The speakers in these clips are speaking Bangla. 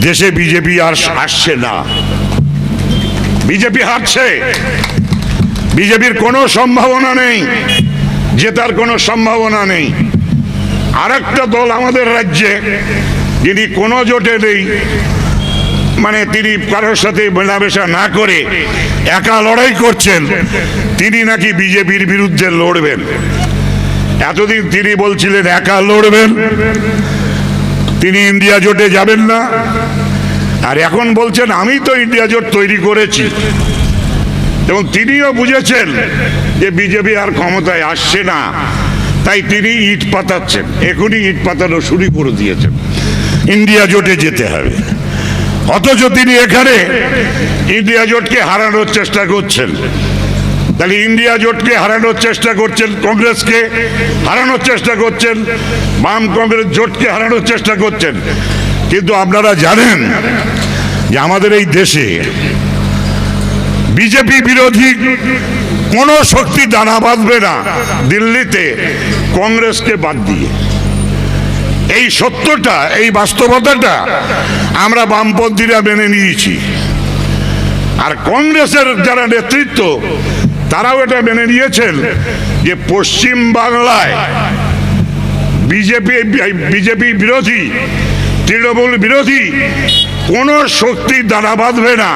দেশে বিজেপি আর আসছে না। বিজেপি হারছে। বিজেপির কোনো সম্ভাবনা নেই। জেতার কোনো সম্ভাবনা নেই। আর একটা দল আমাদের রাজ্যে যিনি কোনো জোটে নেই মানে তিনি কারোর সাথে মেলামেশা না করে একা লড়াই করছেন, তিনি নাকি বিজেপির বিরুদ্ধে লড়বেন? এতদিন তিনি বলছিলেন, একা লড়বেন। তিনি ইন্ডিয়া জোটে যাবেন না। আর এখন বলছেন, আমি তো ইন্ডিয়া জোট তৈরি করেছি। এবং তিনিও বুঝেছেন যে বিজেপি আর ক্ষমতায় আসছে না। তাই তিনি ইট পাতাচ্ছেন, এখনই ইট পাতানো শুরু করে দিয়েছেন। ইন্ডিয়া জোটে যেতে হবে। অথচ তিনি এখানে ইন্ডিয়া জোটকে হারানোর চেষ্টা করছেন। তাহলে ইন্ডিয়া জোটকে হারানোর চেষ্টা করছেন, কংগ্রেসকে হারানোর চেষ্টা করছেন, বাম কংগ্রেস জোটকে হারানোর চেষ্টা করছেন। কিন্তু আপনারা জানেন যে আমাদের এই দেশে বিজেপি বিরোধী কোনো শক্তি দানা বাঁধবে না দিল্লিতে কংগ্রেসকে বাদ দিয়ে। এই সত্যটা, এই বাস্তবতাটা আমরা বামপন্থীরা মেনে নিয়েছি। আর কংগ্রেসের যারা নেতৃত্ব তারাও এটা মেনে নিয়েছেন যে পশ্চিম বাংলায় বিজেপি বিজেপি বিরোধী, তৃণমূল বিরোধী কোনো শক্তি দানা বাঁধবে না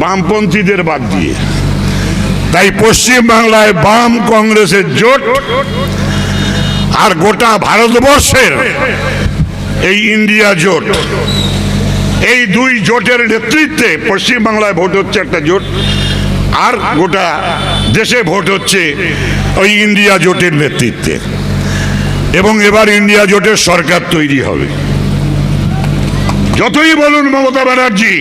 বামপন্থীদের বাদ দিয়ে। তাই পশ্চিম বাংলায় বাম কংগ্রেসের জোট আর গোটা ভারতবর্ষের এই ইন্ডিয়া জোট। এই দুই জোটের নেতৃত্বে পশ্চিম বাংলায় ভোট হচ্ছে একটা জোট। আর গোটা দেশে ভোট হচ্ছে ওই ইন্ডিয়া জোটের নেতৃত্বে। এবং এবার ইন্ডিয়া জোটের সরকার তৈরি হবে। যতই বলুন মমতা ব্যানার্জি,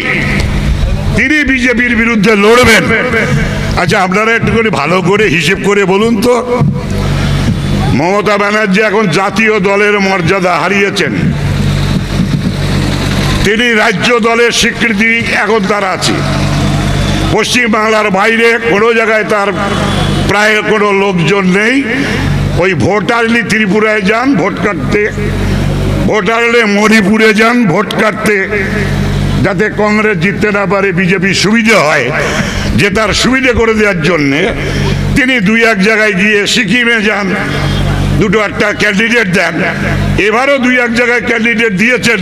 তিনি বিজেপির বিরুদ্ধে লড়বেন। আচ্ছা আপনারা একটুখানি ভালো করে হিসেব করে বলুন তো। মমতা ব্যানার্জি এখন জাতীয় দলের মর্যাদা হারিয়েছেন। তিনি রাজ্য দলের স্বীকৃতি এখন তার আছে। পশ্চিম বাংলার বাইরে কোনো জায়গায় তার প্রায় কোনো লোকজন নেই। ওই ভোটারলি ত্রিপুরায় যান, ভোট কাটতে। ভোটারলে মণিপুরে যান, ভোট কাটতে। যাতে কংগ্রেস জিততে না পারে বিজেপি সুবিধে হয়। যে তার সুবিধে করে দেওয়ার জন্যে তিনি দুই এক জায়গায় গিয়ে সিকিমে যান, দুটো একটা ক্যান্ডিডেট দেন। এবারও দুই এক জায়গায় ক্যান্ডিডেট দিয়েছেন,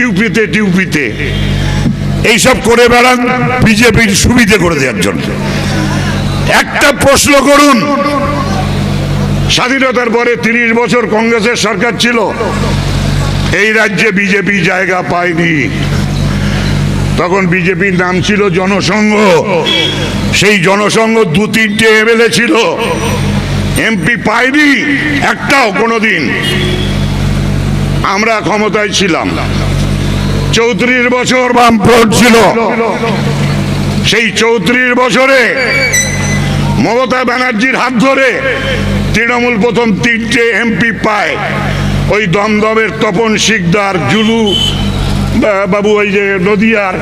ইউপিতে, টিউপিতে। এইসব করে বেড়ান, বিজেপির সুবিধে করে দেওয়ার জন্য। একটা প্রশ্ন করুন। স্বাধীনতার পরে তিরিশ বছর কংগ্রেসের সরকার ছিল। এই রাজ্যে বিজেপি জায়গা পায়নি। তখন বিজেপির নাম ছিল জনসংঘ। সেই জনসংঘ দু তিনটে এমএলএ ছিল। এমপি পাইনি একটাও কোনোদিন। আমরা ক্ষমতায় ছিলাম। চৌত্রিশ বছর বামফ্রন্ট ছিল। সেই চৌত্রিশ বছরে মমতা ব্যানার্জির হাত ধরে তৃণমূল প্রথম তিনটে এমপি পায়। ওই দমদমের তপন শিকদার, জুলু বাবু, ওই যে নদিয়ার,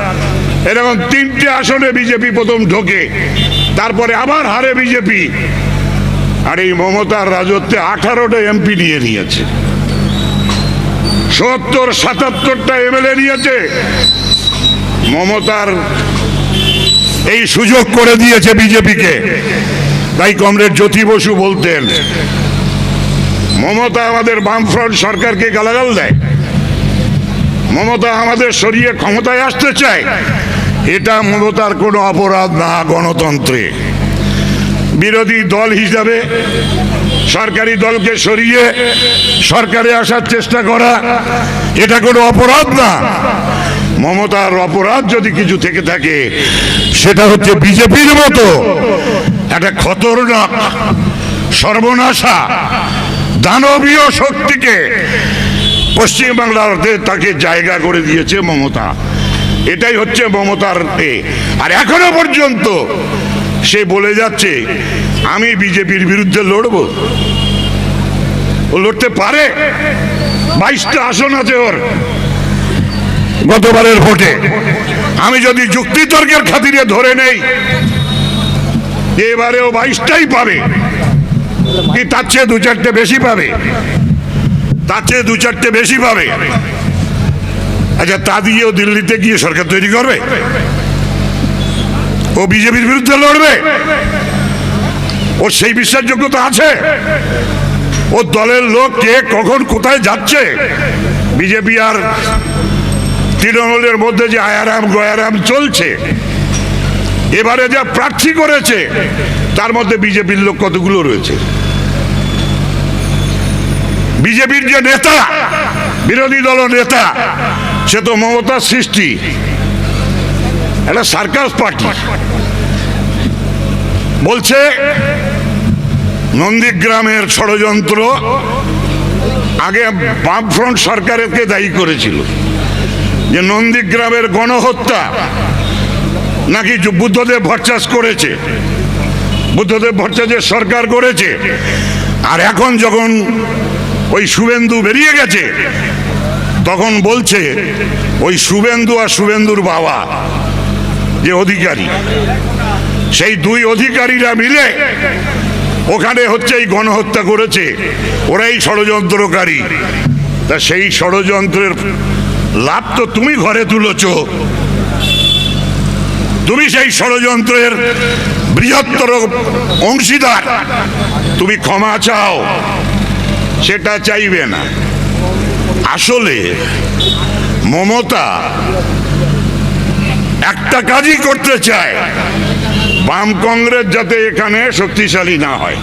এরকম তিনটে আসনে বিজেপি প্রথম ঢোকে। তারপরে আবার হারে বিজেপি। আর এই মমতার রাজত্বে আঠারোটা এমপি নিয়ে নিয়েছে। সত্তর, সাতাত্তরটা এমএলএ নিয়েছে। মমতার এই সুযোগ করে দিয়েছে বিজেপিকে। তাই কমরেড জ্যোতি বসু বলতেন, মমতা আমাদের বামফ্রন্ট সরকারকে গালাগাল দেয়। মমতা আমাদের সরিয়ে ক্ষমতায় আসতে চায়। এটা মমতার কোনো অপরাধ না গণতন্ত্রে। বিরোধী দল হিসাবে সরকারি দলকে সরিয়ে সরকারে আসার চেষ্টা করা, এটা কোনো অপরাধ না মমতার অপরাধ যদি কিছু থেকে থাকে, সেটা হচ্ছে বিজেপির মতো একটা খতরনাক, সর্বনাশা, দানবীয় শক্তিকে পশ্চিমবাংলার তাকে জায়গা করে দিয়েছে মমতা এটাই হচ্ছে মমতার। আর এখনও পর্যন্ত সে বলে যাচ্ছে আমি বিজেপির বিরুদ্ধে লড়ব? ও লড়তে পারে? বাইশটা আসন আছে ওর। গতবারের ভোটে। আমি যদি যুক্তিতর্কের খাতিরে ধরে নেই, এবারেও বাইশটাই পাবে। কি তার চেয়ে দু চারটে বেশি পাবে? তার চেয়ে দু চারটে বেশি পাবে? আচ্ছা তা দিয়ে ও দিল্লিতে গিয়ে সরকার তৈরি করবে? ও বিজেপির বিরুদ্ধে লড়বে? ও সেই বিশ্বাসযোগ্যতা আছে। ও দলের লোক কে কখন কোথায় যাচ্ছে? বিজেপি আর তৃণমূলের মধ্যে যে আয়ারাম গয়ারাম চলছে, এবারে যা প্রার্থী করেছে, তার মধ্যে বিজেপির লোক কতগুলো রয়েছে? বিজেপির যে নেতা, বিরোধী দল নেতা, সে তো মমতার সৃষ্টি। একটা সার্কাস পার্টি। বলছে নন্দীগ্রামের ষড়যন্ত্র আগে বামফ্রন্ট সরকারকে দায়ী করেছিল। যে নন্দীগ্রামের গণহত্যা নাকি বুদ্ধদেব ভট্টাচ করেছে। বুদ্ধদেব ভট্টাচার্যের সরকার করেছে। আর এখন যখন ওই শুভেন্দু বেরিয়ে গেছে, তখন বলছে, ওই শুভেন্দু আর শুভেন্দুর বাবা যে অধিকারী, সেই দুই অধিকারীরা মিলে ওখানে হচ্ছে এই গণহত্যা করেছে। ওরাই ষড়যন্ত্রকারী। তা সেই ষড়যন্ত্রের লাভ তো তুমি ঘরে তুলেছ। তুমি সেই ষড়যন্ত্রের বৃহত্তর অংশীদার। তুমি ক্ষমা চাও, সেটা চাইবে না। আসলে মমতা একটা কাজই করতে চায়। বাম কংগ্রেস যাতে এখানে শক্তিশালী না হয়।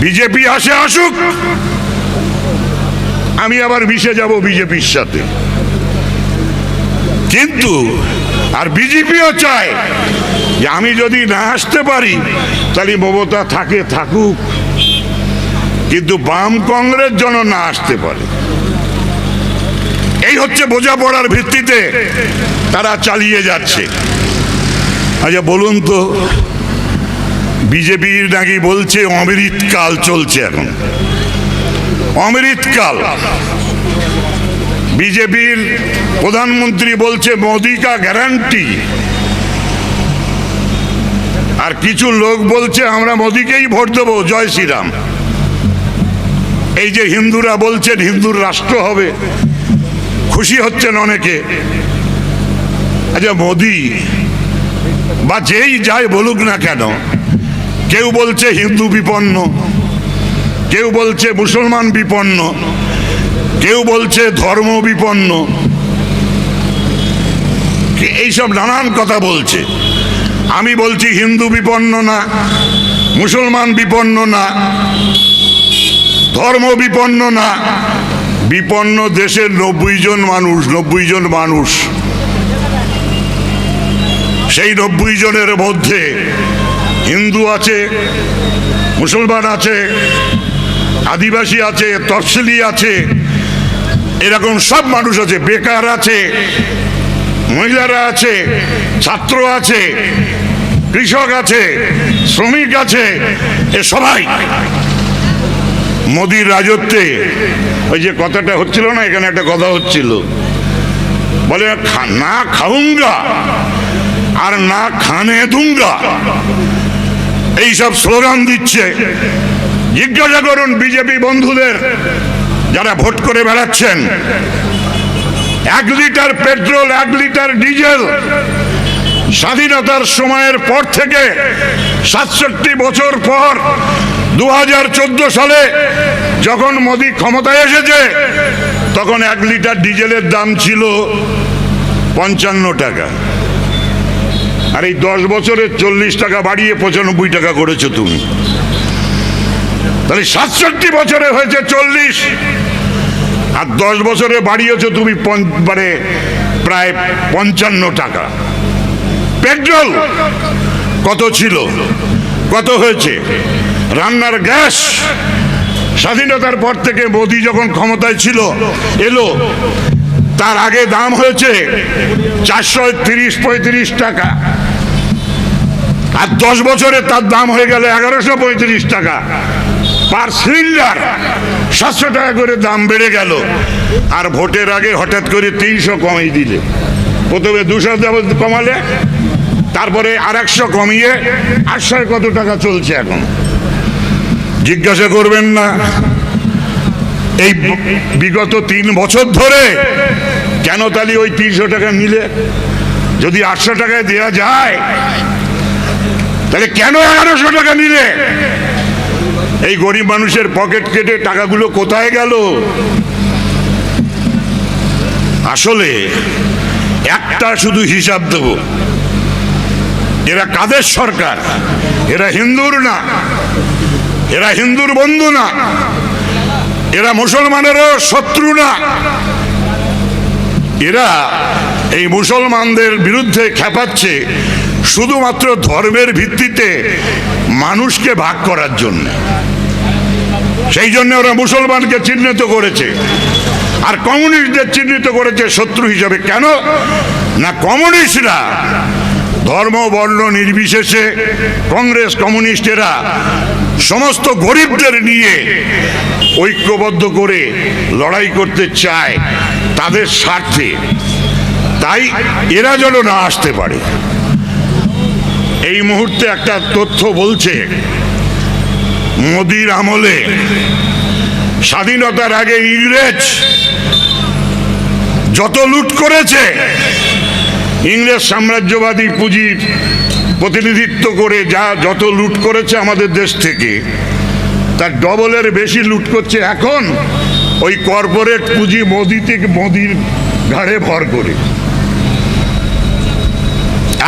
বিজেপি আসে আসুক। আমি আবার মিশে যাব বিজেপির সাথে। কিন্তু, আর বিজেপিও চায় যে আমি যদি না আসতে পারি, তাহলে মমতা থাকে, থাকুক। কিন্তু বাম কংগ্রেস যেন না আসতে পারে। এই হচ্ছে বোঝাপড়ার ভিত্তিতে তারা চালিয়ে যাচ্ছে। আচ্ছা বলুন তো বিজেপির নাকি বলছে অমৃতকাল চলছে এখন? অমৃতকাল। বিজেপির প্রধানমন্ত্রী বলছে মোদি কা গ্যারান্টি। আর কিছু লোক বলছে আমরা মোদিকেই ভোট দেবো, জয় শ্রীরাম। এই যে হিন্দুরা বলছেন হিন্দুর রাষ্ট্র হবে, খুশি হচ্ছেন অনেকে। আচ্ছা মোদি বা যেই যাই বলুক না কেন, কেউ বলছে হিন্দু বিপন্ন, কেউ বলছে মুসলমান বিপন্ন, কেউ বলছে ধর্ম বিপন্ন এইসব নানান কথা বলছে। আমি বলছি হিন্দু বিপন্ন না, মুসলমান বিপন্ন না, ধর্ম বিপন্ন না। বিপন্ন দেশের নব্বই জন মানুষ, নব্বই জন মানুষ। সেই নব্বই জনের মধ্যে হিন্দু আছে, মুসলমান আছে, আদিবাসী আছে, তফসিলি আছে, এরকম সব মানুষ আছে, বেকার আছে, মহিলারা আছে, ছাত্র আছে, কৃষক আছে, শ্রমিক আছে, এ সবাই। মোদির রাজত্বে, ওই যে কথাটা হচ্ছিল না, এখানে একটা কথা হচ্ছিল। বলে, "খা- না খাউঙ্গা আর না খানে দুঙ্গা এইসব স্লোগান দিচ্ছে জিজ্ঞাসা করুন বিজেপি বন্ধুদের যারা ভোট করে বেড়াচ্ছেন। এক লিটার পেট্রোল, এক লিটার ডিজেল স্বাধীনতার সময়ের পর থেকে সাতষট্টি বছর পর দু হাজার চোদ্দ সালে যখন মোদি ক্ষমতায় এসেছে, তখন এক লিটার ডিজেলের দাম ছিল পঞ্চান্ন টাকা। আর এই দশ বছরে চল্লিশ টাকা বাড়িয়ে পঁচানব্বই টাকা করেছ তুমি। তাহলে সাতষট্টি বছরে হয়েছে চল্লিশ। আর দশ বছরে বাড়িয়েছ তুমি মানে প্রায় পঞ্চান্ন টাকা। পেট্রোল কত ছিল? কত হয়েছে? রান্নার গ্যাস স্বাধীনতার পর থেকে মোদি যখন ক্ষমতায় ছিল, এলো। তার আগে দাম হয়েছে চারশো তিরিশ, পঁয়ত্রিশ টাকা। আর দশ বছরে তার দাম হয়ে গেল এগারোশো পঁয়ত্রিশ টাকা। পার সিলিন্ডার সাতশো টাকা করে দাম বেড়ে গেল। আর ভোটের আগে হঠাৎ করে তিনশো কমিয়ে দিলে। প্রথমে দুশো কমালে, তারপরে আর একশো কমিয়ে আটশোয় কত টাকা চলছে এখন? জিজ্ঞাসা করবেন না। এই বিগত তিন বছর ধরে কেন তাহলে ওই তিনশো টাকা নিলে যদি আটশো টাকায় দেওয়া যায়, তাহলে কেন এগারোশো টাকা নিলে এই গরিব মানুষের পকেট কেটে টাকাগুলো কোথায় গেল? আসলে একটা শুধু হিসাব দেব। এরা কাদের সরকার? এরা হিন্দুর না? এরা হিন্দুর বন্ধু না? এরা মুসলমানেরও শত্রু না? এরা এই মুসলমানদের বিরুদ্ধে খেপাচ্ছে শুধুমাত্র ধর্মের ভিত্তিতে মানুষকে ভাগ করার জন্য। সেই জন্য ওরা মুসলমানকে চিহ্নিত করেছে। আর কমিউনিস্টদের চিহ্নিত করেছে শত্রু হিসাবে। কেন? না, কমিউনিস্টরা ধর্ম, বর্ণ নির্বিশেষে কংগ্রেস কমিউনিস্টেরা সমস্ত গরিবদের নিয়ে ঐক্যবদ্ধ করে লড়াই করতে চায়। তাদের স্বার্থে। তাই এরা যেন না আসতে পারে। এই মুহূর্তে একটা তথ্য বলছে, মোদির আমলে স্বাধীনতার আগে ইংরেজ যত লুট করেছে, ইংরেজ সাম্রাজ্যবাদী পুঁজির প্রতিনিধিত্ব করে যা যত লুট করেছে আমাদের দেশ থেকে, তার ডবলের বেশি লুট করছে এখন ওই কর্পোরেট পুঁজি মোদি থেকে মোদির ঘাড়ে ভর করে।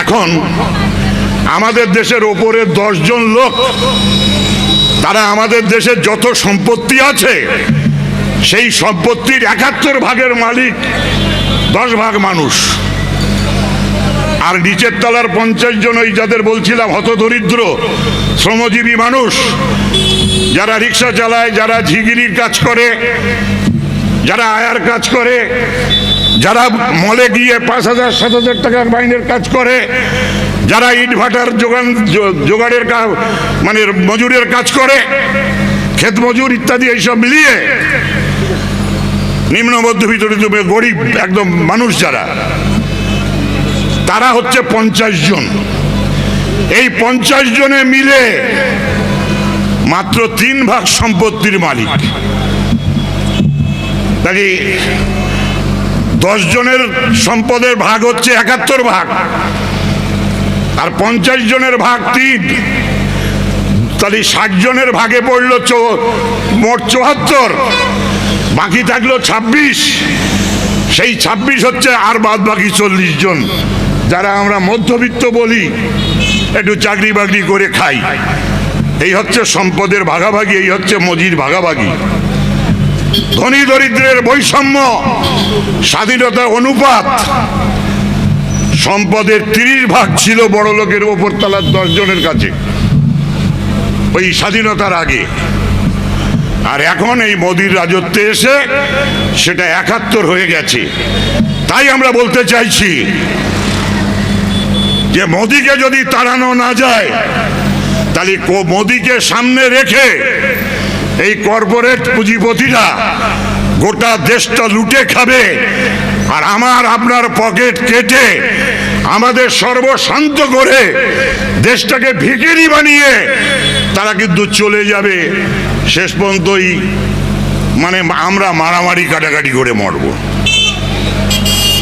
এখন আমাদের দেশের ওপরে দশজন লোক, তারা আমাদের দেশের যত সম্পত্তি আছে, সেই সম্পত্তির একাত্তর ভাগের মালিক দশ ভাগ মানুষ। আর নিচের তলার পঞ্চাশ জন ওই যাদের বলছিলাম হতদরিদ্র, শ্রমজীবী মানুষ যারা রিক্সা চালায়, যারা ঝিগিরির কাজ করে, যারা আয়ার কাজ করে, যারা মলে গিয়ে পাঁচ হাজার, সাত হাজার টাকার মাইনের কাজ করে, যারা ইট ভাটার যোগান কাজ মানে মজুরের কাজ করে, ক্ষেত মজুর ইত্যাদি এইসব মিলিয়ে নিম্ন মধ্যবিত্ত গরিব একদম মানুষ যারা, তারা হচ্ছে পঞ্চাশ জন। এই পঞ্চাশ জনে মিলে মাত্র তিন ভাগ সম্পত্তির মালিক। কাজে দশ জনের সম্পদের ভাগ হচ্ছে একাত্তর ভাগ, আর পঞ্চাশ জনের ভাগ তিন। তাহলে ষাট জনের ভাগে পড়ল মোট চুয়াত্তর, বাকি থাকল ছাব্বিশ। সেই ছাব্বিশ হচ্ছে আর বাদ বাকি চল্লিশ জন। যারা আমরা মধ্যবিত্ত বলি, একটু চাকরি বাকরি করে খাই। এই হচ্ছে সম্পদের ভাগাভাগি, এই হচ্ছে মজির ভাগাভাগি। ধনী দরিদ্রের বৈষম্য, স্বাধীনতার অনুপাত। সম্পদের তিরিশ ভাগ ছিল বড় লোকের ওপর তলার দশ জনের কাছে, ওই স্বাধীনতার আগে। আর এখন এই মোদির রাজত্বে এসে সেটা একাত্তর হয়ে গেছে। তাই আমরা বলতে চাইছি যে মোদিকে যদি তাড়ানো না যায় তাহলে কো- মোদিকে সামনে রেখে এই কর্পোরেট পুঁজিপতিরা গোটা দেশটা লুটে খাবে আর আমার আপনার পকেট কেটে আমাদের সর্বশান্ত করে দেশটাকে ভিকিরি বানিয়ে তারা কিন্তু চলে যাবে। শেষ পর্যন্তই মানে আমরা মারামারি কাটাকাটি করে মরবো।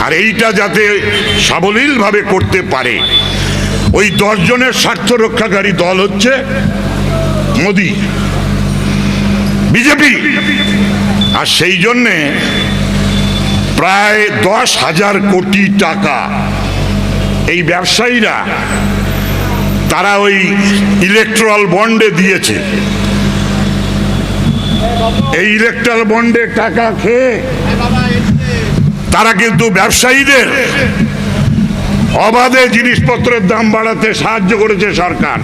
আর এইটা যাতে সাবলীলভাবে করতে পারে ওই দশজনের স্বার্থ রক্ষাকারী দল হচ্ছে মোদি। বিজেপি। আর সেই জন্যে প্রায় দশ হাজার কোটি টাকা এই ব্যবসায়ীরা, তারা ওই ইলেকট্রাল বন্ডে দিয়েছে। এই ইলেকট্রাল বন্ডে টাকা খেয়ে তারা কিন্তু ব্যবসায়ীদের অবাধে জিনিসপত্রের দাম বাড়াতে সাহায্য করেছে সরকার।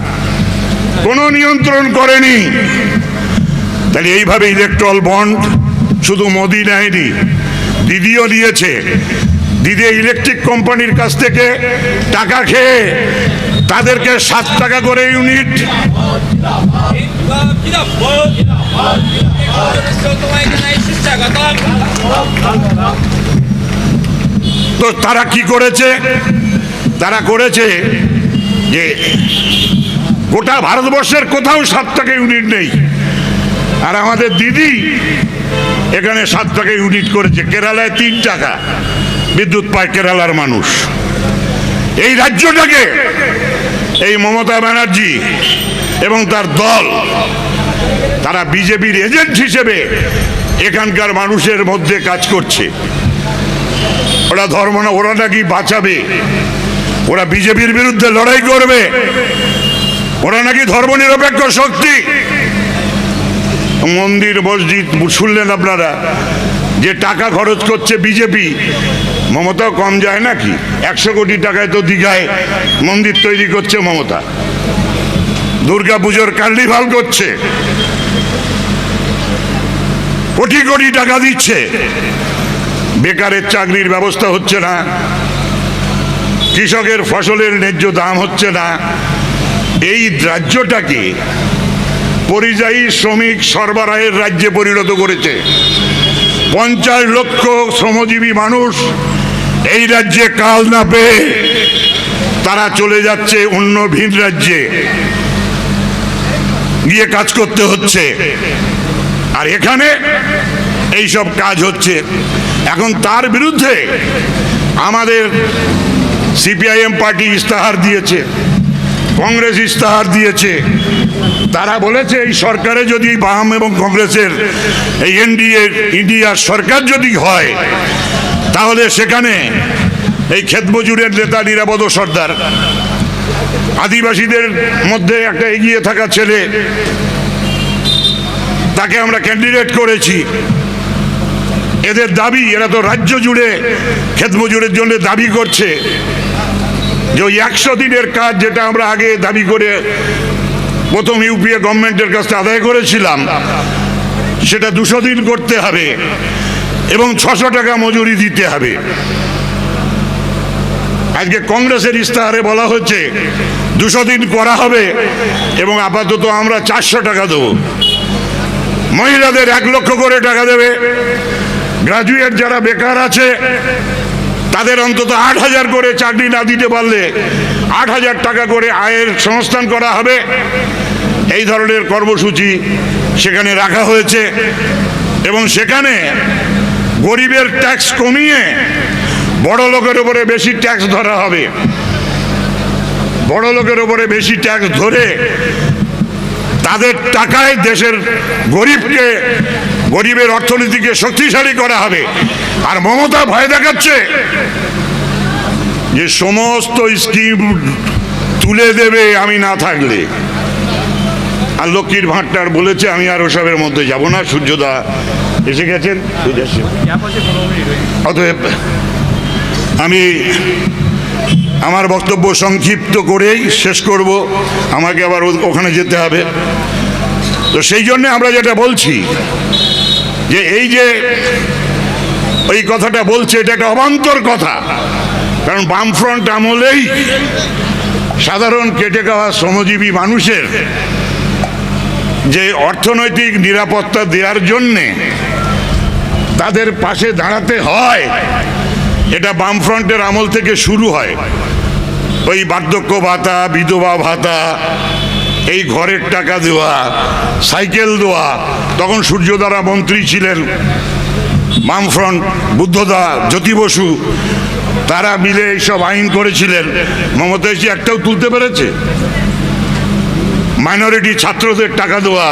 কোনো নিয়ন্ত্রণ করেনি। তাহলে এইভাবে ইলেকট্রল বন্ড শুধু মোদি নেয়নি, দিদিও নিয়েছে। দিদি ইলেকট্রিক কোম্পানির কাছ থেকে টাকা খেয়ে তাদেরকে সাত টাকা করে ইউনিট তো তারা কি করেছে? তারা করেছে যে গোটা ভারতবর্ষের কোথাও সাত টাকা ইউনিট নেই। আর আমাদের দিদি এখানে সাত টাকা ইউনিট করেছে। কেরালায় তিন টাকা। বিদ্যুৎ পায় কেরালার মানুষ। এই রাজ্যটাকে এই মমতা ব্যানার্জি এবং তার দল, তারা বিজেপির এজেন্ট হিসেবে এখানকার মানুষের মধ্যে কাজ করছে। ওরা ধর্ম না, ওরা নাকি বাঁচাবে। ওরা বিজেপির বিরুদ্ধে লড়াই করবে। ওরা নাকি ধর্মনিরপেক্ষ শক্তি। মন্দির, মসজিদ, শুনলেন আপনারা? যে টাকা খরচ করছে বিজেপি মমতাও কম যায় নাকি? একশো কোটি টাকায় তো দীঘায় মন্দির তৈরি করছে মমতা। দুর্গা পুজোর কার্নিভাল করছে। কোটি কোটি টাকা দিচ্ছে। বেকারের চাকরির ব্যবস্থা হচ্ছে না। কৃষকের ফসলের ন্যায্য দাম হচ্ছে না। এই রাজ্যটাকে পরিযায়ী শ্রমিক সরবরাহের রাজ্যে পরিণত করেছে। পঞ্চাশ লক্ষ শ্রমজীবী মানুষ এই রাজ্যে কাল না পেয়ে তারা চলে যাচ্ছে অন্য ভিন রাজ্যে। গিয়ে কাজ করতে হচ্ছে। আর এখানে এই সব কাজ হচ্ছে। এখন তার বিরুদ্ধে আমাদের সিপিআইএম পার্টি ইস্তাহার দিয়েছে, কংগ্রেস ইস্তাহার দিয়েছে। তারা বলেছে, এই সরকারে যদি বাম এবং কংগ্রেসের, এই এনডিএ ইন্ডিয়ার সরকার যদি হয়, তাহলে সেখানে এই ক্ষেতমজুরের নেতা নিরাপদ সর্দার। আদিবাসীদের মধ্যে একটা এগিয়ে থাকা ছেলে, তাকে আমরা ক্যান্ডিডেট করেছি। এদের দাবি, এরা তো রাজ্য জুড়ে ক্ষেতমজুরের জন্য দাবি করছে। যে ওই একশো দিনের কাজ যেটা আমরা আগে দাবি করে প্রথম ইউপিএ গভর্নমেন্টের কাছে আদায় করেছিলাম, সেটা দুশো দিন করতে হবে এবং ছশো টাকা মজুরি দিতে হবে। আজকে কংগ্রেসের ইস্তাহারে বলা হচ্ছে, দুশো দিন করা হবে এবং আপাতত আমরা চারশো টাকা দেবো। মহিলাদের এক লক্ষ করে টাকা দেবে। গ্রাজুয়েট যারা বেকার আছে তাদের অন্তত আট হাজার করে চাকরি না দিতে পারলে আট হাজার টাকা করে আয়ের সংস্থান করা হবে। এই ধরনের কর্মসূচি সেখানে রাখা হয়েছে এবং সেখানে গরিবের ট্যাক্স কমিয়ে বড় লোকের উপরে বেশি ট্যাক্স ধরা হবে। বড় লোকের উপরে বেশি ট্যাক্স ধরে তাদের টাকায় দেশের গরিবকে, গরিবের অর্থনীতিকে শক্তিশালী করা হবে। আর মমতা ভয় দেখাচ্ছে যে সমস্ত স্কিম তুলে দেবে আমি না থাকলে। আর লক্ষ্মীর ভাঁটটার বলেছে, আমি আর ওসবের মধ্যে যাব না সূর্যদা এসে গেছেন অতএব আমি আমার বক্তব্য সংক্ষিপ্ত করেই শেষ করব। আমাকে আবার ওখানে যেতে হবে। তো সেই জন্যে আমরা যেটা বলছি, যে এই যে ওই কথাটা বলছে, এটা একটা অবান্তর কথা। কারণ বামফ্রন্ট আমলেই সাধারণ কেটে খাওয়া শ্রমজীবী মানুষের যে অর্থনৈতিক নিরাপত্তা দেওয়ার জন্যে তাদের পাশে দাঁড়াতে হয়। এটা বামফ্রন্টের আমল থেকে শুরু হয়। ওই বার্ধক্য ভাতা, বিধবা ভাতা, এই ঘরের টাকা দেওয়া, সাইকেল দেওয়া, তখন সূর্যদারা মন্ত্রী ছিলেন বামফ্রন্ট, বুদ্ধদা জ্যোতি বসু, তারা মিলে এইসব আইন করেছিলেন। মমতা এসে একটাও তুলতে পেরেছে? মাইনরিটি ছাত্রদের টাকা দেওয়া,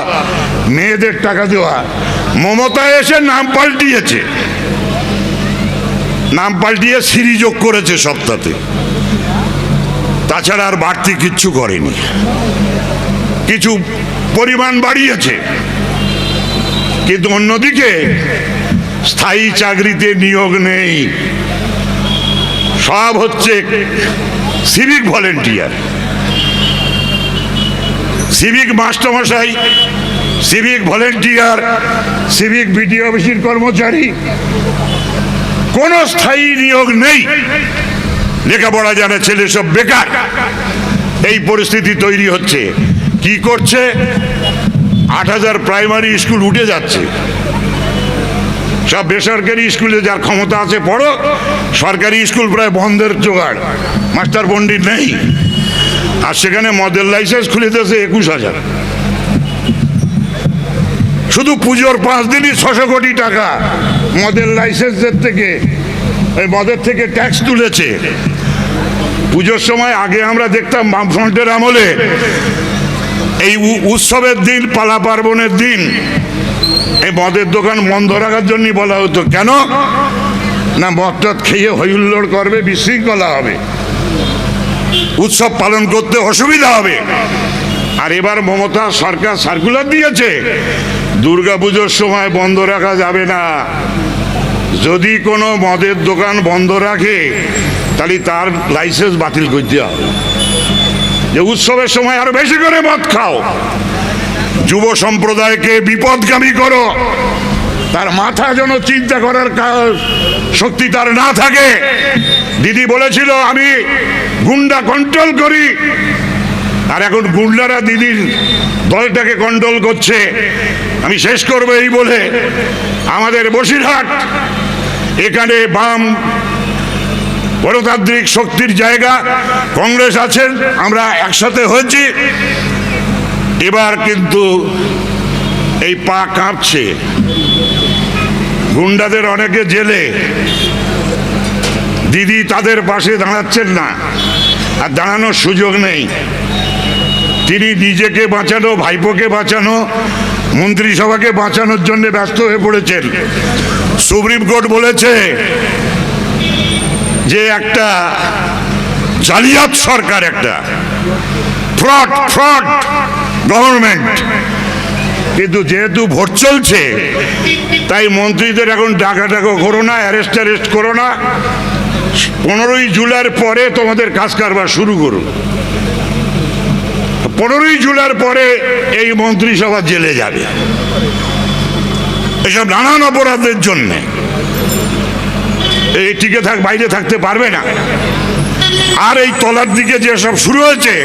মেয়েদের টাকা দেওয়া, মমতা এসে নাম পাল্টিয়েছে। নাম পাল্টিয়ে সিঁড়ি যোগ করেছে সপ্তাহে তাছাড়া আর বাড়তি কিচ্ছু করেনি। কিছু পরিমাণ বাড়িয়েছে। কিন্তু অন্যদিকে স্থায়ী চাকরিতে নিয়োগ নেই। সব হচ্ছে সিভিক ভলেন্টিয়ার সিভিক মাস্টারমশাই সিভিক ভলেন্টিয়ার সিভিক বিডিও অফিসের কর্মচারী। কোনো স্থায়ী নিয়োগ নেই। লেখাপড়া জানা ছেলে সব বেকার। এই পরিস্থিতি তৈরি হচ্ছে। কি করছে? আট হাজার প্রাইমারি স্কুল উঠে যাচ্ছে। সব বেসরকারি স্কুলে যার ক্ষমতা আছে পড়ো। সরকারি স্কুল প্রায় বন্ধের জোগাড়। মাস্টার পণ্ডিত নেই। আর সেখানে মডেল লাইসেন্স খুলে দিয়েছে একুশ হাজার। শুধু পুজোর পাঁচ দিনই ছশো কোটি টাকা। মডেল লাইসেন্সের থেকে, এই মদের থেকে ট্যাক্স তুলেছে। পুজোর সময় আগে আমরা দেখতাম বামফ্রন্টের আমলে, এই উৎসবের দিন, পালা পার্বণের দিন, এই মদের দোকান বন্ধ রাখার জন্যই বলা হতো। কেন? না, মদ খেয়ে হইহুল্লোড় করবে, বিশৃঙ্খলা হবে। উৎসব পালন করতে অসুবিধা হবে। আর এবার মমতা সরকার সার্কুলার দিয়েছে দুর্গা পুজোর সময় বন্ধ রাখা যাবে না। যদি কোনো মদের দোকান বন্ধ রাখে, তাহলে তার লাইসেন্স বাতিল করতে হবে যে উৎসবের সময় আরও বেশি করে মদ খাও। যুব সম্প্রদায়কে বিপদগামী করো। তার মাথা যেন চিন্তা করার শক্তি তার না থাকে। দিদি বলেছিল, আমি গুন্ডা কন্ট্রোল করি। আর এখন গুন্ডারা দিদির দলটাকে কন্ট্রোল করছে। আমি শেষ করব এই বলে আমাদের বসিরহাট এখানে বাম গণতান্ত্রিক শক্তির জায়গা, কংগ্রেস আছেন, আমরা একসাথে হয়েছি। এবার কিন্তু এই পা কাঁপছে। গুন্ডাদের অনেকে জেলে। দিদি তাদের পাশে দাঁড়াচ্ছেন না, আর দাঁড়ানোর সুযোগ নেই। তিনি নিজেকে বাঁচানো, ভাইপোকে বাঁচানো, মন্ত্রিসভাকে বাঁচানোর জন্য ব্যস্ত হয়ে পড়েছেন। সুপ্রিম কোর্ট বলেছে যে একটা জালিয়াত সরকার, একটা ফ্রড ফ্রড গভর্নমেন্ট। কিন্তু যেহেতু ভোট চলছে, তাই মন্ত্রীদের এখন ডাকা ডাকা করো না, অ্যারেস্ট অ্যারেস্ট করো না। পনেরোই জুলাইয়ের পরে তোমাদের কাজ কারবার শুরু করো। পনেরোই জুলাইয়ের পরে এই মন্ত্রিসভা জেলে যাবে। এসব নানান অপরাধের জন্যে। এই টিকে থাক, বাইরে থাকতে পারবে না। আর এই তলার দিকে যে সব শুরু হয়েছে,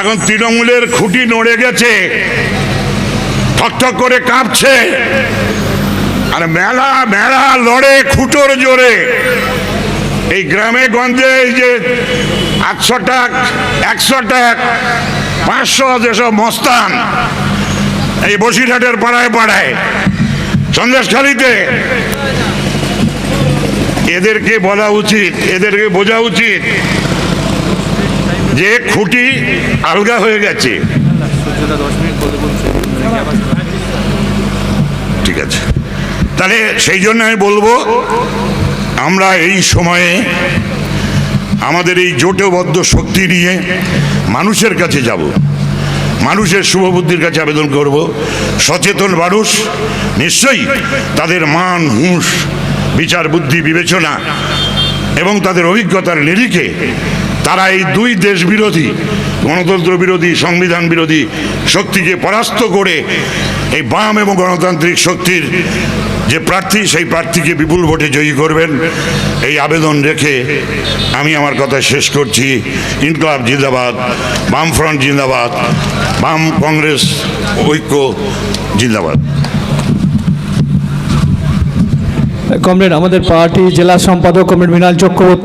এখন তৃণমূলের খুঁটি নড়ে গেছে ঠকঠক করে কাঁপছে। আর মেলা মেলা লড়ে খুঁটোর জোরে। এই গ্রামে গঞ্জে এই যে আটশো টাক, একশো টাক, পাঁচশো যেসব মস্তান, এই বসিরহাটের পাড়ায় পাড়ায়। সন্দেশখালিতে এদেরকে বলা উচিত, এদেরকে বোঝা উচিত যে খুঁটি আলগা হয়ে গেছে। ঠিক আছে। তাহলে সেই জন্য আমি বলব, আমরা এই সময়ে আমাদের এই জোটবদ্ধ শক্তি নিয়ে মানুষের কাছে যাব। মানুষের শুভবুদ্ধির কাছে আবেদন করব। সচেতন মানুষ, নিশ্চয়ই তাদের মান, হুঁশ, বিচার, বুদ্ধি, বিবেচনা এবং তাদের অভিজ্ঞতার নিরিখে তারা এই দুই দেশ বিরোধী, গণতন্ত্র বিরোধী, সংবিধান বিরোধী শক্তিকে পরাস্ত করে এই বাম এবং গণতান্ত্রিক শক্তির যে প্রার্থী, সেই প্রার্থীকে বিপুল ভোটে জয়ী করবেন, এই আবেদন রেখে আমি আমার কথা শেষ করছি। ইনকলাব জিন্দাবাদ, বামফ্রন্ট জিন্দাবাদ, বাম কংগ্রেস ঐক্য জিন্দাবাদ। কমরেড, আমাদের পার্টি জেলা সম্পাদক কমরেড মৃণাল চক্রবর্তী।